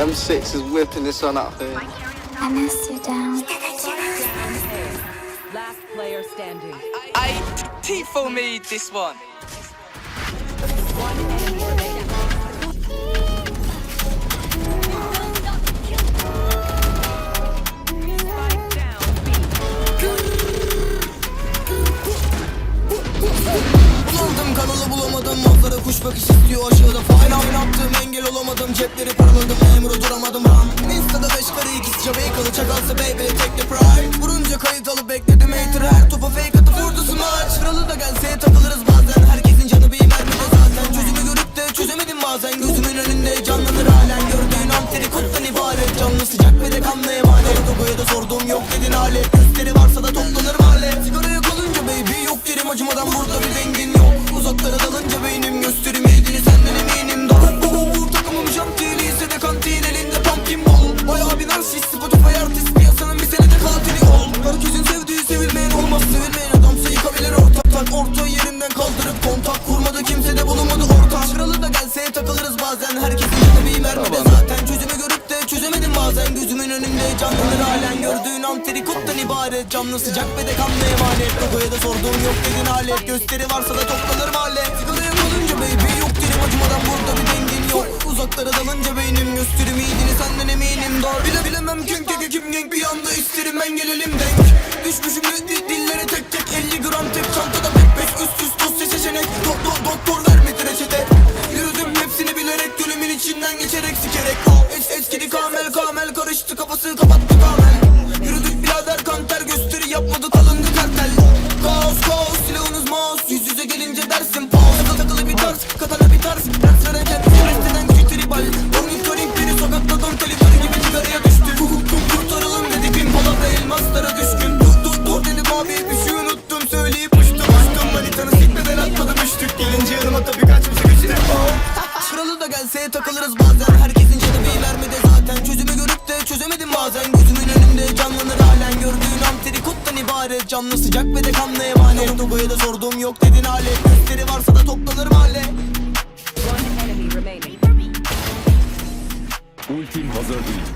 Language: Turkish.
M6 is whipping this one out here. I miss you down. Last player standing. I Tifo made this one. Bulandım kanalı bulamadım Manzara kuş bakış istiyor aşağıda Fine aynı yaptım engel olamadım Cepleri duramadım ram Insta'da beş karı ikisi Jamaicalı çakalsa baby take the pride. Vurunca kayıt alıp bekledim hater her topa fake atıp vurdu smaç. Kralı da gelse takılırız bazen. Herkesin canı bir mermide zaten. Çözümü görüp de çözemedim bazen. Gözümün önünde canlanır halen. Gördüğün antrikottan ibaret. Canlı sıcak ve de kanlı emanet. Togoya da sordum yok dedin alet. Gösteri varsa da toplanır mahalle. Sigaraya kalınca baby yok derim. Acımadan burada bir dengin herkesin yanı bir mermide zaten Çözümü görüp de çözemedim bazen. Gözümün önünde canlanır halen. Gördüğün antrikottan ibaret. Canlı sıcak ve de kanlı emanet. Logoya da sorduğum yok dedin alet. Gösteri varsa da toplanır mahalle. Sigaraya kalınca baby yok derim acımadan burada bir dengin yok. Uzaklara dalınca beynim gösterim iyiliğini senden eminim. Dar Bile bilemem kim keke kim genk bir anda isterim. Ben gelelim denk. Düşmüşüm dillere tek tek 50 gram tek çantada geçerek sikerek. Es Eskidi kamel kamel. Karıştı kafası kapattı kamel. Yürüdük birader kanter gösteri yapmadık alındı kartel. Kaos kaos silahınız mouse Yüz yüze gelince dersin pause Takı takılı bir tarz katana bir tarz. Ders veren kendisi resteden gücü tribal Monitoring beni sokakta don telifleri gibi sigaraya düştü. Kum kurtaralım dedik bin ve elmaslara düşkün. Dur dur dur dedim abi bir şey unuttum. Söyleyip uçtum uçtum. Manitanı sikmeden atmadım üçtük Gelince yanıma Kralı da gelse takılırız bazen Herkesin canı bir mermide zaten Çözümü görüp de çözemedim bazen. Gözümün önünde canlanır halen. Gördüğün antrikottan ibaret. Canlı sıcak ve de kanlı emanet. Togoya da sordum yok dedin alet Gösteri varsa da toplanır mahalle. One enemy remaining. Ultim hazır değil.